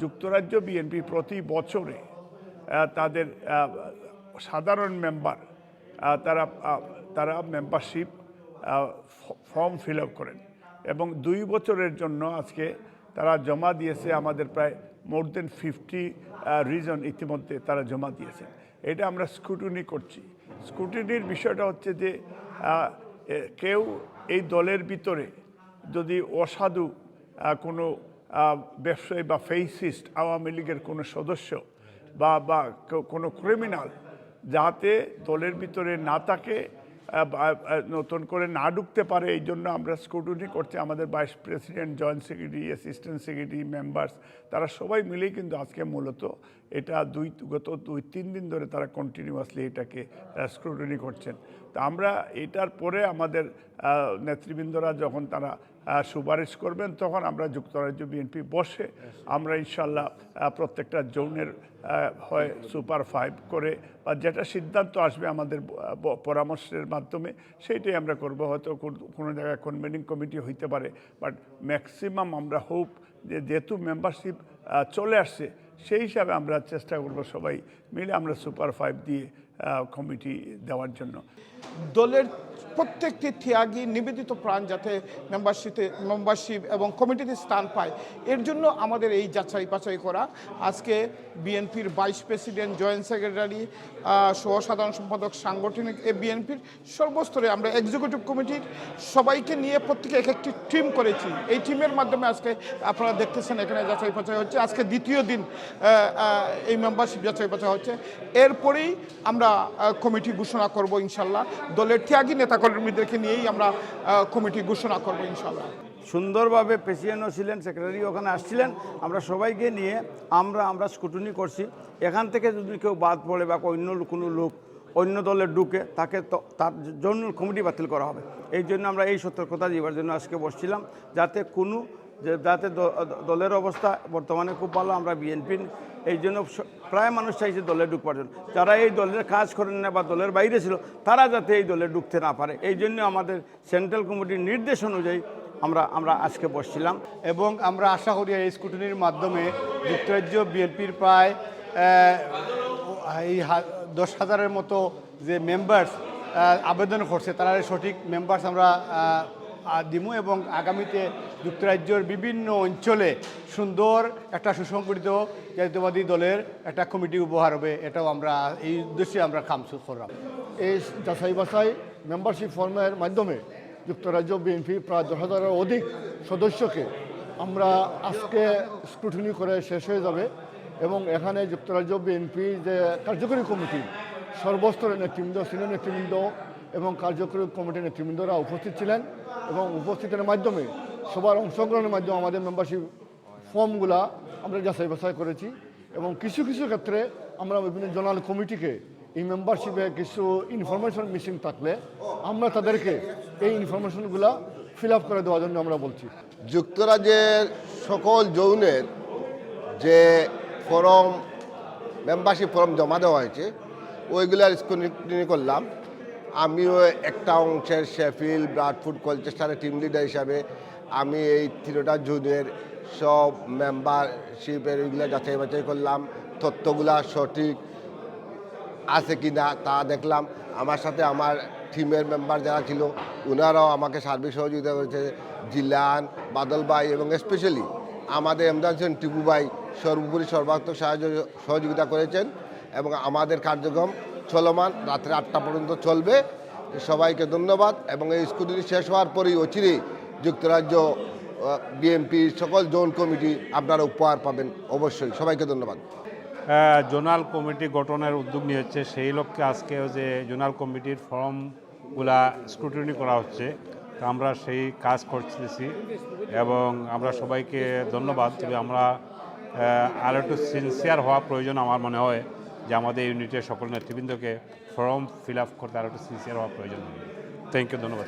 যুক্তরাজ্য বিএনপি প্রতি বছরে তাদের সাধারণ মেম্বার তারা তারা মেম্বারশিপ ফর্ম ফিল আপ করেন। এবং দুই বছরের জন্য আজকে তারা জমা দিয়েছে আমাদের প্রায় মোর দেন ফিফটি রিজন ইতিমধ্যে তারা জমা দিয়েছেন। এটা আমরা স্ক্রুটনি করছি। স্ক্রুটিনির বিষয়টা হচ্ছে যে কেউ এই দলের ভিতরে যদি অসাধু কোনো ব্যবসায়ী বা ফেইসিস্ট আওয়ামী লীগের কোনো সদস্য বা বা কোনো ক্রিমিনাল যাতে দলের ভিতরে না থাকে নতুন করে না ঢুকতে পারে, এই জন্য আমরা স্কুটনি করছি। আমাদের vice president joint secretary assistant secretary members তারা সবাই মিলেই কিন্তু আজকে মূলত এটা দুই, গত দুই, তিন দিন ধরে তারা কন্টিনিউয়াসলি এটাকে স্ক্রুটনি করছেন। তা আমরা এটার পরে আমাদের নেতৃবৃন্দরা যখন তারা সুপারিশ করবেন, তখন আমরা যুক্তরাজ্য বিএনপি বসে আমরা ইনশাল্লাহ প্রত্যেকটা জোনের হয় সুপার ফাইভ করে, বা যেটা সিদ্ধান্ত আসবে আমাদের পরামর্শের মাধ্যমে, সেইটাই আমরা করব। হয়তো কোনো জায়গায় কনভেনিং কমিটি হইতে পারে বাট ম্যাক্সিমাম আমরা হোপ যে যেহেতু মেম্বারশিপ চলে আসছে সেই হিসাবে আমরা চেষ্টা করব সবাই মিলে আমরা সুপার ফাইভ দিয়ে কমিটি দেওয়ার জন্য। দলের প্রত্যেকটি ত্যাগী নিবেদিত প্রাণ যাতে মেম্বারশিপে মেম্বারশিপ এবং কমিটিতে স্থান পায়, এর জন্য আমাদের এই যাচাই বাছাই করা। আজকে বিএনপির ভাইস প্রেসিডেন্ট, জয়েন্ট সেক্রেটারি সহ সাধারণ সম্পাদক, সাংগঠনিক এ বিএনপির সর্বস্তরে আমরা এক্সিকিউটিভ কমিটির সবাইকে নিয়ে প্রত্যেকে এক একটি টিম করেছি। এই টিমের মাধ্যমে আজকে আপনারা দেখতেছেন এখানে যাচাই বাছাই হচ্ছে। আজকে দ্বিতীয় দিন এই মেম্বারশিপ যাচাই বাছাই হচ্ছে। এরপরেই আমরা কমিটি ঘোষণা করব ইনশাল্লাহ। দলের ত্যাগী নেতাকর্মীদেরকে নিয়েই আমরা কমিটি ঘোষণা করব ইনশাল্লাহ। সুন্দরভাবে প্রেসিডেন্টও ছিলেন সেক্রেটারি ওখানে আসছিলেন। আমরা সবাইকে নিয়ে আমরা আমরা স্কুটনি করছি। এখান থেকে যদি কেউ বাদ পড়ে বা অন্য কোনো লোক অন্য দলে ঢুকে, তাকে তার জন্য কমিটি বাতিল করা হবে। এই জন্য আমরা এই সতর্কতা দেওয়ার জন্য আজকে বসছিলাম, যাতে কোনো যে যাতে দলের অবস্থা বর্তমানে খুব ভালো, আমরা বিএনপি এই জন্য প্রায় মানুষ চাইছে দলে ঢুকবার জন্য। যারা এই দলের কাজ করেন না বা দলের বাইরে ছিল, তারা যাতে এই দলে ঢুকতে না পারে। এই জন্য আমাদের সেন্ট্রাল কমিটির নির্দেশ অনুযায়ী আমরা আমরা আজকে বসছিলাম। এবং আমরা আশা করি এই স্কুটনির মাধ্যমে যুক্তরাজ্য বিএনপির প্রায় এই দশ হাজারের মতো যে মেম্বার্স আবেদন করছে, তারা সঠিক মেম্বার্স আমরা দিমু এবং আগামীতে যুক্তরাজ্যের বিভিন্ন অঞ্চলে সুন্দর একটা সুসংগঠিত জাতীয়বাদী দলের একটা কমিটি উপহার হবে, এটাও আমরা, এই উদ্দেশ্যে আমরা কাম করলাম এই যাচাই বাছাই মেম্বারশিপ ফর্মের মাধ্যমে যুক্তরাজ্য বিএনপি প্রায় দশ হাজারের অধিক সদস্যকে আমরা আজকে স্ক্রুটিনি করে শেষ হয়ে যাবে এবং এখানে যুক্তরাজ্য বিএনপি যে কার্যকরী কমিটি, সর্বস্তরের নেতৃবৃন্দ সিনিয়র নেতৃবৃন্দ এবং কার্যকরী কমিটির নেতৃবৃন্দরা উপস্থিত ছিলেন এবং উপস্থিতের মাধ্যমে সবার অংশগ্রহণের মাধ্যমে আমাদের মেম্বারশিপ ফর্মগুলা আমরা যাচাই বাছাই করেছি এবং কিছু কিছু ক্ষেত্রে আমরা বিভিন্ন জোনাল কমিটিকে এই মেম্বারশিপে কিছু ইনফরমেশন মিসিং থাকলে আমরা তাদেরকে এই ইনফরমেশনগুলা ফিল আপ করে দেওয়ার জন্য আমরা বলছি। যুক্তরাজ্যের সকল যৌনের যে ফর্ম মেম্বারশিপ ফর্ম জমা দেওয়া হয়েছে, ওইগুলার স্ক্রুটিনি করলাম। আমিও একটা অংশের শেফিল ব্রাডফুড কলচেস্টারের টিম লিডার হিসাবে আমি এই তিনোটা জুনের সব মেম্বারশিপের ওইগুলো যাচাই বাছাই করলাম, তথ্যগুলা সঠিক আছে কি না তা দেখলাম। আমার সাথে আমার টিমের মেম্বার যারা ছিল ওনারাও আমাকে সার্বিক সহযোগিতা করেছে, জিলান, বাদল ভাই এবং স্পেশালি আমাদের এমদান টিপু ভাই সর্বোপরি সর্বাত্মক সাহায্য সহযোগিতা করেছেন এবং আমাদের কার্যক্রম চলমান রাত্রে আটটা পর্যন্ত চলবে। সবাইকে ধন্যবাদ এবং এই স্কুটি শেষ হওয়ার পরেই অচিরে যুক্তরাজ্য বিএনপি সকল জোন কমিটি আপনারা উপহার পাবেন অবশ্যই। সবাইকে ধন্যবাদ। আহ, জোনাল কমিটি গঠনের উদ্যোগ নিয়েছে। সেই লক্ষ্যে আজকেও যে জোনাল কমিটির ফর্মগুলা স্ক্রুটিনি করা হচ্ছে। আমরা সেই কাজ করতেছি এবং আমরা সবাইকে ধন্যবাদ। তবে আমরা আরও একটু সিনসিয়ার হওয়া প্রয়োজন আমার মনে হয়। যে আমাদের ইউনিটের সকল নেতৃবৃন্দকে ফর্ম ফিল আপ করতে আরও একটু সিনসিয়ার হওয়া প্রয়োজন থ্যাংক ইউ ধন্যবাদ।